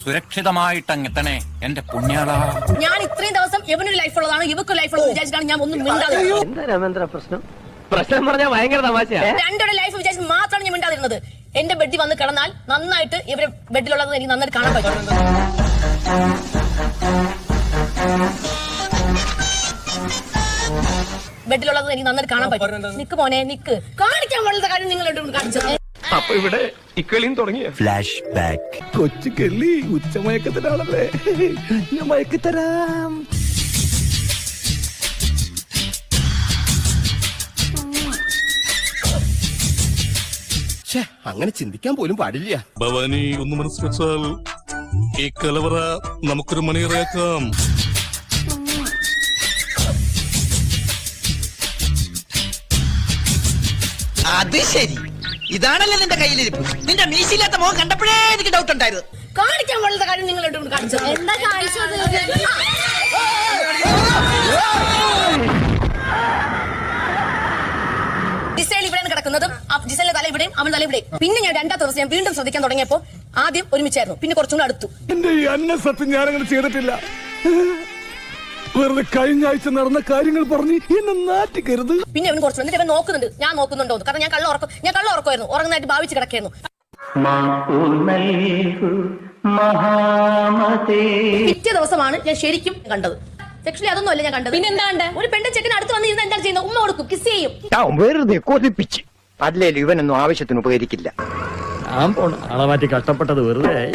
സുരക്ഷിതമായിട്ട് അങ്ങെത്തണേ എന്റെ പുണ്യാളാ. ഞാൻ ഇത്രയും ദിവസം എവനൊരു ലൈഫ് ഉള്ളതാണ് ഇവക്ക് ലൈഫ് ഉള്ളത് വിചാരിച്ചിട്ടാണ് ഞാൻ ഒന്നും മിണ്ടാതെ എന്താ രാമേന്ദ്ര പ്രശ്നം? പ്രശ്നം പറഞ്ഞാൽ ഭയങ്കര തമാശയാ. രണ്ടുടെ ലൈഫ് വിചാരിച്ച് മാത്രമാണ് ഞാൻ മിണ്ടാതിരുന്നത്. എന്റെ ബെഡിൽ വന്ന് കിടന്നാൽ നന്നായിട്ട് ഇവരെ ബെഡിലുള്ളത് എനിക്ക് നന്നായിട്ട് കാണാൻ പറ്റും. ബെഡിലുള്ളത് എനിക്ക് നന്നായിട്ട് കാണാൻ പറ്റും. നിക്ക് മോനെ നിക്ക്. കാണിക്കാൻ പാടുള്ള കാര്യം നിങ്ങൾ കാണിച്ചത് അപ്പൊ ഇവിടെ ഇക്കളിയും തുടങ്ങിയ ഫ്ലാഷ് ബാക്ക് കൊച്ചു കെള്ളി ഉച്ചമയക്കത്തിലാണല്ലേ ഞാൻ മയക്കിത്തരാം. അങ്ങനെ ചിന്തിക്കാൻ പോലും പാടില്ല. ഭവാനി ഒന്ന് മനസ്സ് വെച്ചാൽ ഈ കലവറ നമുക്കൊരു മണിയറയാക്കാം. അത് ശരി. ഇതാണല്ലോ നിന്റെ കയ്യിലിരിപ്പ്? നിന്റെ മീശയില്ലാത്ത മുഖം കണ്ടപ്പോഴേ എനിക്ക് ഡൗട്ട് ഉണ്ടായിരുന്നു കാണിക്കാൻ പാടുള്ള കാര്യം നിങ്ങൾ രണ്ടും കാണിച്ചത് എന്താ കാണിച്ചത്? ജിസേൽ ഇവിടെയാണ് കിടക്കുന്നതും ജിസേലിന്റെ തല ഇവിടെയും അവൻ തല ഇവിടെയും. പിന്നെ ഞാൻ രണ്ടാമത്തെ ദിവസം ഞാൻ വീണ്ടും ശ്രദ്ധിക്കാൻ തുടങ്ങിയപ്പോ ആദ്യം ഒരുമിച്ചായിരുന്നു. പിന്നെ കുറച്ചും കൂടെ അടുത്തു. എന്റെ ഈ അന്ന സത്യം ഞാനങ്ങനെ ചെയ്തിട്ടില്ല. വെറുതെ കഴിഞ്ഞ ആഴ്ച നടന്ന കാര്യങ്ങൾ പറഞ്ഞ് എന്നെ നാറ്റിക്കരുത്. പിന്നെ അവൻ കുറച്ചു എന്നിട്ട് അവൻ നോക്കുന്നുണ്ട്. ഞാൻ നോക്കുന്നുണ്ടോ എന്ന്. കാരണം ഞാൻ കള്ള ഉറക്കും. ഞാൻ കള്ള ഉറക്കമായിരുന്നു. ഉറങ്ങുന്നതായിട്ട് ഭാവിച്ച് കിടക്കായിരുന്നു പിറ്റേ ദിവസമാണ് ഞാൻ ശരിക്കും കണ്ടത്. സെക്ഷലി അതൊന്നും അല്ല ഞാൻ കണ്ടത്. പിന്നെ എന്താ ഒരു പെണ്ണ് ചെക്കൻ അടുത്ത് വന്നിരുന്ന് എന്താണ് ചെയ്യുന്നത്? ഉമ്മ കൊടുക്കും. കിസ് ചെയ്യും. വെറുതെ കൊതിപ്പിച്ച്. അല്ലേലും ഇവനൊന്നും ആവശ്യത്തിന് ഉപകരിക്കില്ല. ഞാൻ പോണ. ആളെ മാറ്റി കഷ്ടപ്പെട്ടത് വെറുതെ ആയി.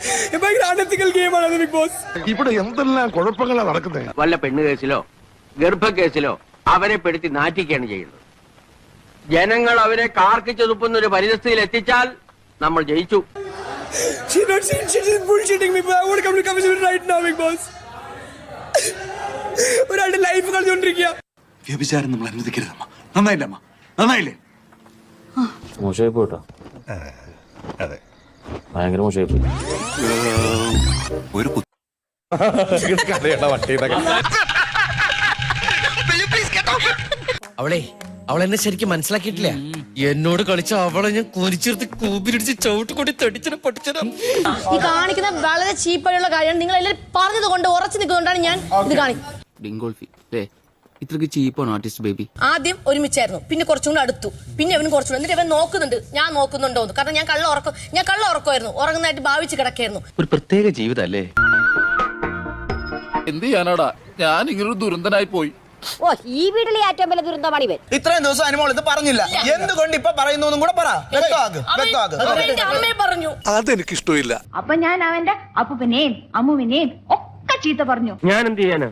ഭയങ്കര അനത്തിക്കൽ ഗെയിമാണ് ബിഗ് ബോസ്. ഇവിടെ എന്തെല്ലാം കുഴപ്പങ്ങളാ നടക്കുന്നത് വല്ല പെണ്ണ് കേസിലോ ഗർഭക്കേസിലോ അവരെ പെടുത്തി നാറ്റിക്കുകയാണ് ചെയ്യുന്നത്. ജനങ്ങൾ അവരെ കാർക്കി തുപ്പുന്ന ഒരു പരിതസ്ഥിതിയിൽ എത്തിച്ചാൽ നമ്മൾ ജയിച്ചു. Not bullshitting me. I come to come right now, Big Boss. ഒരാളുടെ ലൈഫ് കളിച്ചോണ്ടിരിക്കുക വ്യഭിചാരം നമ്മൾ അനുവദിക്കരുതമ്മ. നന്നായില്ലമ്മ നന്നായില്ലേ? മോശമായി പോട്ടോ ഭയങ്കര മോശമായി ഒരു അവളെ അവൾ എന്നെ ശരിക്കും മനസ്സിലാക്കിയിട്ടില്ല. എന്നോട് കളിച്ച അവളെ ഞാൻ കുരിച്ചിരുത്തി കൂപിരിടിച്ച് ചവിട്ട് കൂടി തെടിച്ചിട്ട് പൊട്ടിച്ചത്. ഈ കാണിക്കുന്ന വളരെ ചീപ്പായുള്ള കാര്യമാണ്. നിങ്ങൾ എല്ലാവരും പറഞ്ഞത് കൊണ്ട് ഉറച്ചു നിൽക്കുന്നതുകൊണ്ടാണ് ഞാൻ ഇത് കാണിക്കുന്നത്. ഡിങ്കോൾഫി അല്ലേ ഇത്രക്ക് ചീപ്പാണ് ആർട്ടിസ്റ്റ് ബേബി ആദ്യം ഒരുമിച്ചായിരുന്നു. പിന്നെ കുറച്ചും കൂടെ അടുത്തു. പിന്നെ അവനും കുറച്ചും കൂടെ. എന്നിട്ട് അവൻ നോക്കുന്നുണ്ട്. ഞാൻ നോക്കുന്നുണ്ടോ എന്ന്. കാരണം ഞാൻ കള്ള ഉറക്കം. ഞാൻ കള്ള ഉറക്കമായിരുന്നു. ഉറങ്ങുന്നതായിട്ട് ഭാവിച്ച് കിടക്കായിരുന്നു. ഒരു പ്രത്യേക ജീവിതല്ലേ? എന്ത് ചെയ്യാനാടാ? ഞാൻ ഇങ്ങനൊരു ദുരന്തനായി പോയി. ഓ ഈ വീട്ടിലെ ഏറ്റവും വലിയ ദുരന്തമാണ് ഇവൻ. ഇത്രയും ദിവസം അനുമോൾ ഇത് പറഞ്ഞില്ല. എന്തുകൊണ്ട് ഇപ്പൊ പറയുന്നു കൂടെ പറ. അതെനിക്ക് ഇഷ്ടമില്ല പറഞ്ഞു. അപ്പൊ ഞാൻ അവന്റെ അപ്പുവിനെയും അമ്മുവിനെയും ഒക്കെ ചീത്ത പറഞ്ഞു. ഞാൻ എന്ത് ചെയ്യാനാ?